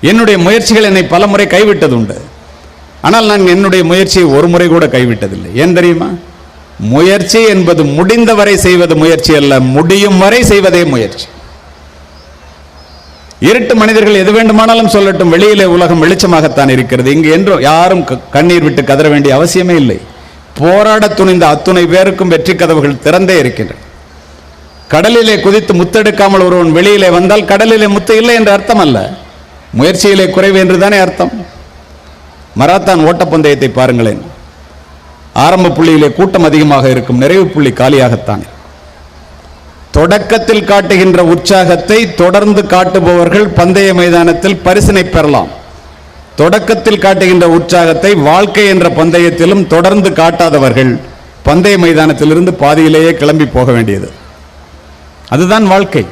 என்னுடைய முயற்சிகள் என்னை பல முறை கைவிட்டது உண்டு ஆனால் நான் என்னுடைய முயற்சியை ஒரு முறை கூட கைவிட்டதில்லை. ஏன் தெரியுமா? முயற்சி என்பது முடிந்தவரை செய்வது முயற்சி அல்ல முடியும் வரை செய்வதே முயற்சி. இருட்டு மனிதர்கள் எது வேண்டுமானாலும் சொல்லட்டும் வெளியிலே உலகம் வெளிச்சமாகத்தான் இருக்கிறது. இங்கு என்றும் யாரும் க- கண்ணீர் விட்டு கதற வேண்டிய அவசியமே இல்லை. போராட துணிந்த அத்துணை பேருக்கும் வெற்றி கதவுகள் திறந்தே இருக்கின்றன. கடலிலே குதித்து முத்தெடுக்காமல் ஒருவன் வெளியிலே வந்தால் கடலிலே முத்து இல்லை என்று அர்த்தம் அல்ல முயற்சியிலே குறைவு என்று தானே அர்த்தம்? மராத்தான் ஓட்டப்பந்தயத்தை பாருங்களேன். ஆரம்ப புள்ளியிலே கூட்டம் அதிகமாக இருக்கும் நிறைவு புள்ளி காலியாகத்தான். தொடக்கத்தில் காட்டுகின்ற உற்சாகத்தை தொடர்ந்து காட்டுபவர்கள் பந்தய மைதானத்தில் பரிசினை பெறலாம். தொடக்கத்தில் காட்டுகின்ற உற்சாகத்தை வாழ்க்கை என்ற பந்தயத்திலும் தொடர்ந்து காட்டாதவர்கள் பந்தய மைதானத்திலிருந்து பாதியிலேயே கிளம்பி போக வேண்டியது. அதுதான் வாழ்க்கை.